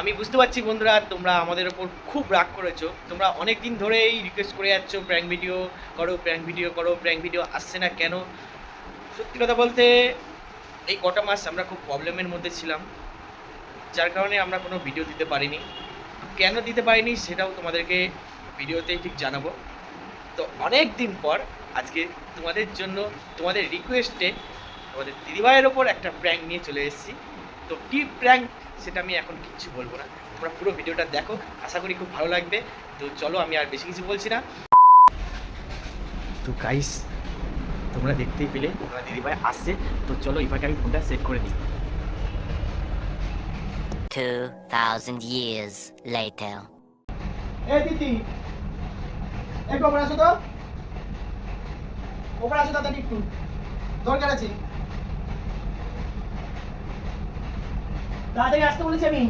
আমি বুঝতে পারছি বন্ধুরা, তোমরা আমাদের ওপর খুব রাগ করেছ। তোমরা অনেক দিন ধরেই রিকোয়েস্ট করে যাচ্ছ প্র্যাঙ্ক ভিডিও করো প্র্যাঙ্ক ভিডিও করো প্র্যাঙ্ক ভিডিও আসছে না কেন? সত্যি কথা বলতে, এই কটা মাস আমরা খুব প্রবলেমের মধ্যে ছিলাম, যার কারণে আমরা কোনো ভিডিও দিতে পারিনি। কেন দিতে পারিনি সেটাও তোমাদেরকে ভিডিওতেই ঠিক জানাব। তো অনেক দিন পর আজকে তোমাদের জন্য, তোমাদের রিকোয়েস্টে তোমাদের দিদিভাইয়ের ওপর একটা প্র্যাঙ্ক নিয়ে চলে এসেছি। তো কী প্র্যাঙ্ক সেটা আমি এখন কিচ্ছু বলব না। তোমরা পুরো ভিডিওটা দেখো আশা করি খুব ভালো লাগবে। তো চলো আমি আর বেশি কিছু বলছি না। তো গাইস তোমরা দেখতেই পেলে তোমরা দিদিভাই আসছে। তো চলো এবারে আমি ফোনটা সেট করে দিই। 2,000 years later. এ দিদি একটু ওপরে আসো তো? ওপরে আসো তাড়াতাড়ি একটু? দরকার আছে। তাড়াতাড়ি আসতে বলেছি আমি।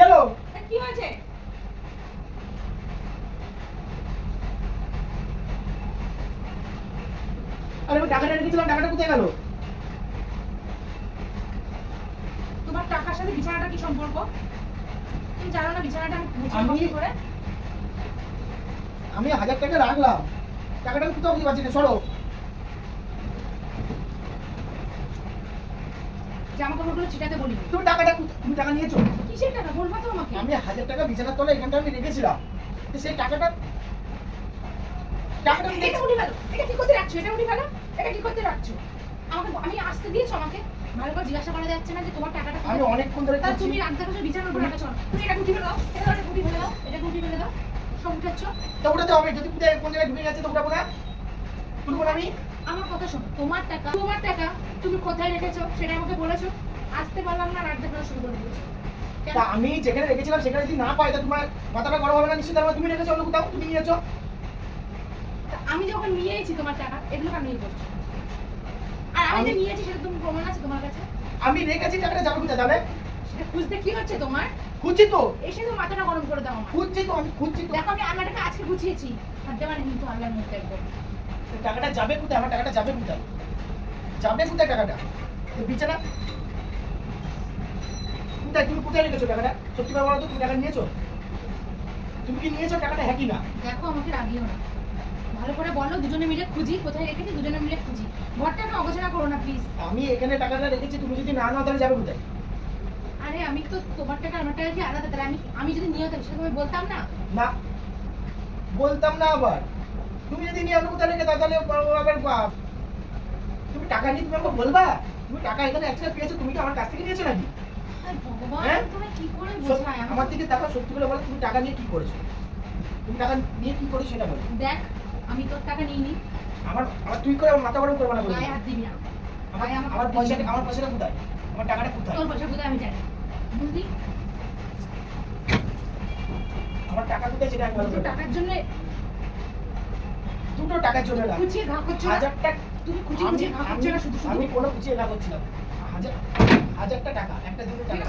হলো? কি হয়েছে? আরে আমি টাকাটা রেখেছিলাম টাকাটা কোথায় গেল? তোমার টাকার সাথে বিছানাটা কি সম্পর্ক? তুমি জানো না বিছানাটা আমি করে। আমি হাজার টাকা রাখলাম। টাকাটা আমি কোথাও বুঝতে পারছি না সরো। জামা কাপড়গুলো ছিটাতে বলি তুমি টাকাটা তুমি টাকা নিয়েছো? কিসের টাকা? বলবা তো আমাকে। আমি হাজার টাকা বিছানার তলায় এখানটা আমি রেখেছিলাম। সেই টাকাটা টাকাটা এটা এটা কি করতে রাখছো? এটা এটা কি করতে রাখছো? আমাকে আমি আসতে দিয়েছ আমাকে? ভালো করে জিজ্ঞাসা করা যাচ্ছে না যে তোমার টাকাটা আমি অনেকক্ষণ ধরে তুমি রাখতে পারছ বিছানার উপরে রাখছো। তুমি এটা গুটি ফেলে দাও। এটা এটা গুটি ফেলে দাও। এটা গুটি ফেলে দাও। সব উঠাচ্ছ তো ওটাতে হবে যদি কোন জায়গায় ঢুকে গেছে তো ওটা না তুলবো না আমি। আমার কথা শোনো তোমার টাকা তোমার টাকা তুমি কোথায় রেখেছো সেটা আমাকে বলেছ। আসতে পারলাম না রাখতে ফেলা শুরু করে দিয়েছ। তা আমি যেখানে রেখেছিলাম সেখানে যদি না পাই তা তোমার মাথাটা গরম হবে না নিশ্চয়ই? তার মানে তুমি রেখেছো অন্য কোথাও তুমি নিয়েছো আমি যখন নিয়েছি তোমার টাকা এগুলো কেন নিয়ে করছ? আর আমি যে নিয়েছি সেটা তুমি প্রমাণ আছে তোমার কাছে? আমি রেখেছি টাকাটা যাবে কোথায় তাহলে? সেটা খুঁজতে কি হচ্ছে তোমার? খুঁজছি তো। এসে তো মাথাটা গরম করে দাও আমার খুঁজছি তো আমি খুঁজছি তো। দেখো আমি আলনাটাকে আজকে গুছিয়েছি। হাতে মানে কিন্তু আলনার মধ্যে একদম টাকাটা যাবে কোথায়? আমার টাকাটা যাবে কোথায়? যাবে কোথায় টাকাটা? বিছানা? কোথায়? তুমি কোথায় রেখেছো টাকাটা? সত্যি করে বলো তো তুমি টাকা নিয়েছো? তুমি কি নিয়েছো? টাকাটা হ্যাঁ কি না? দেখো আমাকে রাগিও না। ভালো করে বলো দুজনে মিলে খুঁজি কোথায় রেখেছি দুজনে মিলে খুঁজি। ঘরটাকে অগোছানা করো না প্লিজ আমি এখানে টাকাটা রেখেছি তুমি যদি না নাও তাহলে যাবে কোথায়? আরে আমি তো তোমার টাকা আমার টাকা কি আলাদা? তাহলে আমি আমি যদি নিয়ে হতাম সেটা বলতাম না? না। বলতাম না আবার। তুমি যদি নিয়ে অন্য কোথায় রেখে দাও তাহলে আবার তুমি টাকা নিয়ে তুমি আমাকে বলবা? তুমি টাকা এখানে একসাথে পেয়েছ তুমি কি আমার কাছ থেকে নিয়েছো নাকি? হ্যাঁ? আমার দিকে দেখো সত্যি করে বলো তুমি টাকা নিয়ে কি করেছ? তুমি টাকা নিয়ে কি করেছ সেটা বলো। দেখ আমি তোর টাকা নিইনি। আমার আমার তুই করে মাথা গরম করবে না বলে আমার পয়সাটা আমার পয়সাটা কোথায়? আমার টাকাটা কোথায়? তোর পয়সা কোথায় আমি জানি। আমার টাকা কোথায় সেটা একবার দুটো টাকার জন্য দুটো টাকার জন্য না ঘা করছ না? হাজার টাকা তুমি খুঁজিয়ে আমি ঘা করছ না শুধু আমি কোনো গুছিয়ে না। হাজার হাজারটা টাকা একটা দুটো টাকা।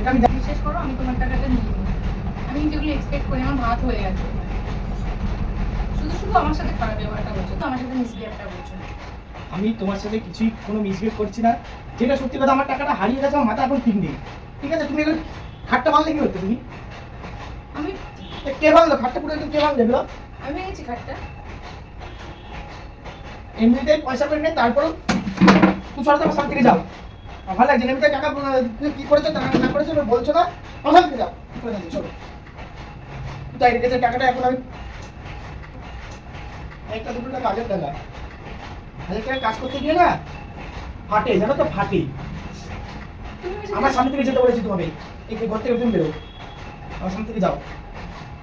সেটা আমি বিশ্বাস করো আমি তোমার টাকাটা নিয়ে। আমি এগুলো এক্সপেক্ট করি আমার ভাত হয়ে গেছে। শুধু শুধু আমার সাথে খারাপ ব্যবহারটা করছ তো আমার সাথে মিসবিহেভটা করছ আমি তোমার সাথে কিছুই কোনো মিসবিহেভ করছি না। যেটা সত্যি কথা আমার টাকাটা হারিয়ে গেছে আমার মাথা এখন ঠিক নেই। ঠিক আছে তুমি এগুলো খাটটা ভাঙলে কি হতো তুমি? আমি কে ভাঙলো খাটটা পুরো একদম কে ভাঙলো এগুলো আমি ভেঙেছি খাটটা। এমনিতেই পয়সা করে নেই তারপরও তুমি সরতে আমার সামনে থেকে যাও। ভালো লাগছে না। টাকা কি করেছ টাকা না করেছ বলছো না? আমার থেকে যাও করে দাও, চলো তাই রেখেছে টাকাটা? এখন আমি একটা দুটো টাকা কাজের টাকা হাজার টাকা কাজ করতে গিয়ে না ফাটে জানো তো ফাটে। আমার সামনে থেকে যেতে বলেছি তোমাকে। এই ঘর থেকে তুমি বেরো। আমার সামনে থেকে যাও।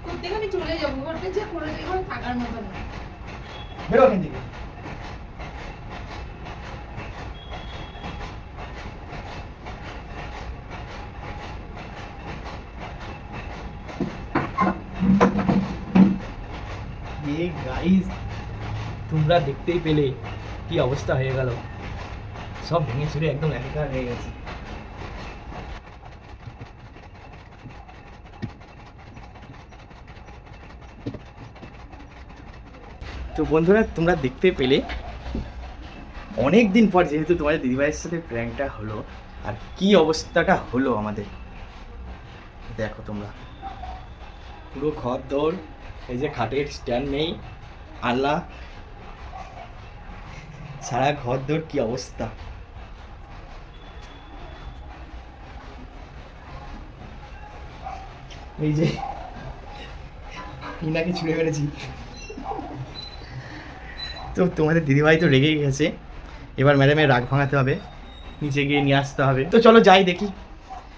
কোত্থেকে আমি চলে যাব? ঘরটা যে করে ঘরে থাকার মতো না। বেরো ওখান থেকে। এ গাইস তোমরা দেখতেই পেলে কি অবস্থা হয়ে গেল। সব ভেঙে চুরে একদম একাকার হয়ে গেছে। তো বন্ধুরা, তোমরা দেখতে পেলে অনেক দিন পর যেহেতু তোমাদের দিদিভাইয়ের সাথে প্র্যাঙ্কটা হলো, আর কি অবস্থাটা হলো আমাদের, দেখো তোমরা। পুরো ঘর দৌড় এই যে খাটের স্ট্যান্ড নেই আল্লাহ সারা ঘর দৌড় কি অবস্থা? এই যে ইনাকে ছুঁড়ে মেরেছি। তো তোমাদের দিদিভাই তো রেগেই গেছে। এবার ম্যাডামের রাগ ভাঙাতে হবে, নিচে গিয়ে নিয়ে আসতে হবে। তো চলো যাই দেখি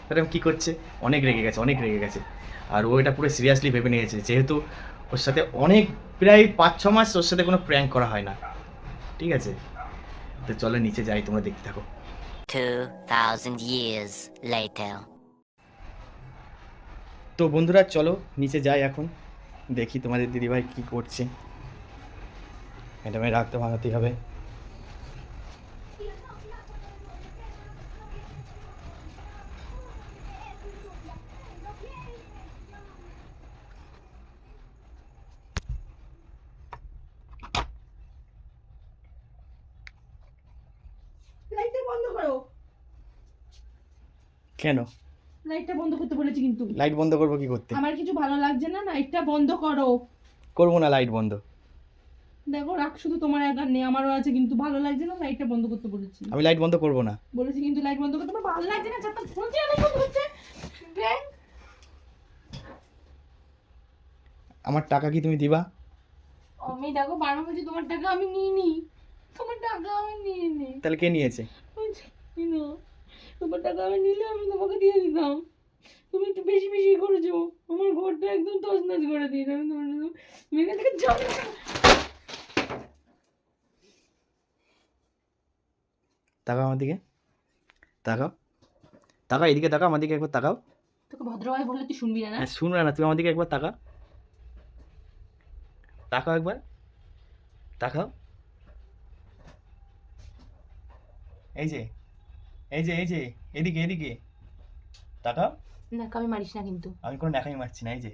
ম্যাডাম কী করছে। অনেক রেগে গেছে, অনেক রেগে গেছে। আর ও এটা পুরো সিরিয়াসলি ভেবে নিয়েছে, যেহেতু ওর সাথে অনেক প্রায় পাঁচ ছ মাস ওর সাথে কোনো প্র্যাঙ্ক করা হয় না। ঠিক আছে? তো চলো নিচে যাই তোমরা দেখতে থাকো। 2,000 years later. তো বন্ধুরা চলো নিচে যাই এখন। দেখি তোমাদের দিদিভাই কি করছে। ম্যাডামের রাখতে ভাঙাতেই হবে লাইটটা বন্ধ করো কেন? লাইটটা বন্ধ করতে বলেছি কিন্তু। লাইট বন্ধ করব কি করতে? আমার কিছু ভালো লাগছে না লাইটটা বন্ধ করো। করব না লাইট বন্ধ। দেখো রাখ শুধু তোমার একার নেই আমারও আছে কিন্তু ভালো লাগছে না লাইটটা বন্ধ করতে বলেছি। আমি লাইট বন্ধ করব না। বলেছি কিন্তু লাইট বন্ধ করতে আমার ভালো লাগছে না চারটা ফোন দিয়ে লাইট বন্ধ করছে। ব্যাং আমার টাকা কি তুমি দিবা? আমি দেখো বারো বলছি তোমার টাকা আমি নিই নি তোমার টাকা আমি নিয়ে নি তাহলে কে নিয়েছে? তোমার টাকা আমি নিলে আমি তোমাকে দিয়ে দিতাম। তুমি একটু বেশি বেশি করেছ। আমার ঘরটা একদম তছনছ করে দিয়েছ আমি তোমার জন্য মেঘা থেকে যাব তাকাও আমার দিকে। তাকাও। তাকাও এদিকে তাকাও আমার দিকে একবার তাকাও। তোকে ভদ্রভাবে বললে তুই শুনবি না না? হ্যাঁ শুনবে না তুমি আমার দিকে একবার তাকা তাকাও একবার। তাকাও। এই যে এই যে এই যে এদিকে এদিকে। তাকাও না আমি মারিস না কিন্তু। আমি কোনো দেখাই মারছি না এই যে।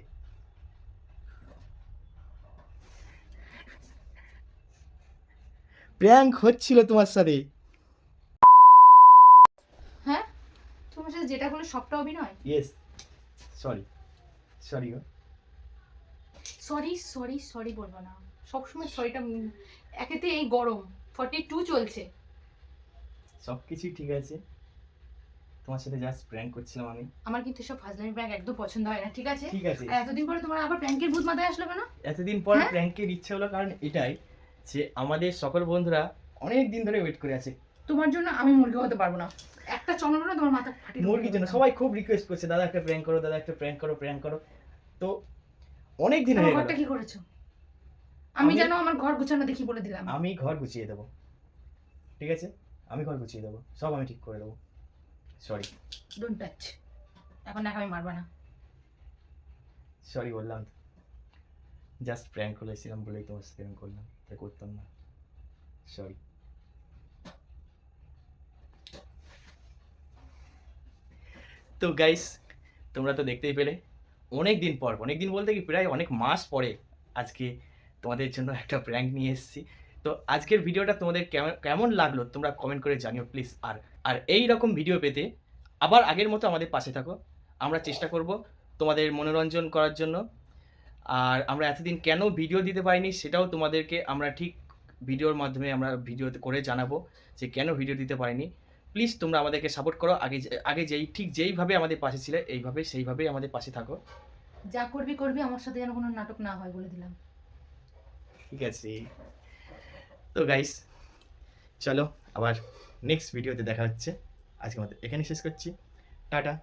প্র্যাঙ্ক হচ্ছিল তোমার সাথে। হ্যাঁ? তোমার সাথে যেটা করলে সবটা অভিনয়? ইয়েস সরি সরি গো। সরি সরি সরি বলব না। সবসময় সরিটা একেতে এই গরম। ফর্টি টু চলছে। সব কিছুই ঠিক আছে। তোমার সাথে জাস্ট প্র্যাঙ্ক করছিলাম আমি। আমার কিন্তু সব ফাজলামি প্র্যাঙ্ক একদম পছন্দ হয় না ঠিক আছে? ঠিক আছে। এতদিন পরে তোমার আবার প্র্যাঙ্কের ভূত মাথায় আসলো কেন? এতদিন পর? প্র্যাঙ্কের ইচ্ছে হলো কারণ এটাই যে আমাদের সকল বন্ধুরা অনেক দিন ধরে ওয়েট করে আছে। তোমার জন্য আমি মুরগি হতে পারব না। একটা চন্দ্র না তোমার মাথা ফাটিয়ে মুরগির জন্য সবাই খুব রিকোয়েস্ট করছে দাদা একটা প্র্যাঙ্ক করো দাদা একটা প্র্যাঙ্ক করো প্র্যাঙ্ক করো। তো অনেক দিন হয়ে গেল। কি করেছ? আমি আমি- যেন আমার ঘর গুছানো দেখি বলে দিলাম। আমি ঘর গুছিয়ে দেবো। ঠিক আছে? আমি ঘর গুছিয়ে দেবো সব আমি ঠিক করে দেবো। সরি ডোন্ট টাচ এখন না আমি মারবা না। সরি বললাম জাস্ট প্র্যাঙ্ক করেছিলাম বলেই তোমার সাথে এরকম করলাম তাই করতাম না। সরি তো গাইস তোমরা তো দেখতেই পেলে অনেক দিন পর অনেক দিন বলতে কি প্রায় অনেক মাস পরে আজকে তোমাদের জন্য একটা প্র্যাঙ্ক নিয়ে এসেছি। তো আজকের ভিডিওটা তোমাদের কেমন লাগল তোমরা কমেন্ট করে জানিও প্লিজ আর আর এই রকম ভিডিও পেতে আবার আগের মতো আমাদের পাশে থাকো। আমরা চেষ্টা করব তোমাদের মনোরঞ্জন করার জন্য। আর আমরা এতদিন কেন ভিডিও দিতে পারিনি সেটাও তোমাদেরকে আমরা ঠিক ভিডিওর মাধ্যমে আমরা ভিডিও করে জানাব যে কেন ভিডিও দিতে পারিনি। প্লিজ তোমরা আমাদেরকে সাপোর্ট করো। আগে আগে যেই ঠিক যেইভাবে আমাদের পাশে ছিলে এইভাবে সেইভাবে আমাদের পাশে থাকো। যা করবি করবি আমার সাথে যেন কোনো নাটক না হয় বলে দিলাম। ঠিক আছে। তো গাইস চলো আবার নেক্সট ভিডিওতে দেখা হচ্ছে। আজকে আমাদের এখানে শেষ করছি। টাটা।